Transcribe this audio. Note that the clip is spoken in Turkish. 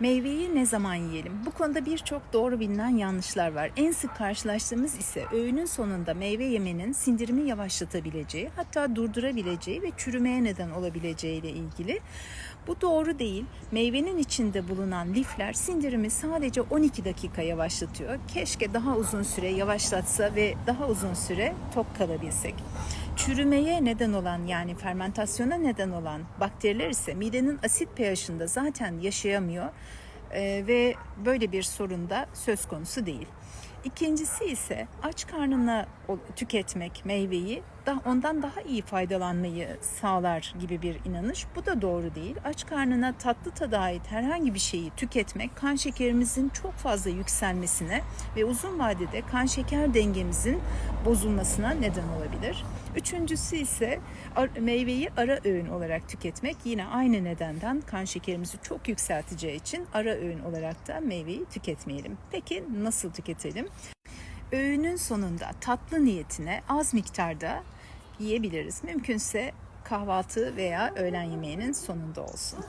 Meyveyi ne zaman yiyelim? Bu konuda birçok doğru bilinen yanlışlar var. En sık karşılaştığımız ise öğünün sonunda meyve yemenin sindirimi yavaşlatabileceği, hatta durdurabileceği ve çürümeye neden olabileceği ile ilgili. Bu doğru değil. Meyvenin içinde bulunan lifler sindirimi sadece 12 dakika yavaşlatıyor. Keşke daha uzun süre yavaşlatsa ve daha uzun süre tok kalabilsek. Çürümeye neden olan yani fermentasyona neden olan bakteriler ise midenin asit pH'ında zaten yaşayamıyor ve böyle bir sorun da söz konusu değil. İkincisi ise aç karnına tüketmek meyveyi da ondan daha iyi faydalanmayı sağlar gibi bir inanış. Bu da doğru değil. Aç karnına tatlı tada ait herhangi bir şeyi tüketmek kan şekerimizin çok fazla yükselmesine ve uzun vadede kan şeker dengemizin bozulmasına neden olabilir. Üçüncüsü ise meyveyi ara öğün olarak tüketmek yine aynı nedenden kan şekerimizi çok yükselteceği için ara öğün olarak da meyveyi tüketmeyelim. Peki nasıl tüketelim? Öğünün sonunda tatlı niyetine az miktarda yiyebiliriz. Mümkünse kahvaltı veya öğlen yemeğinin sonunda olsun.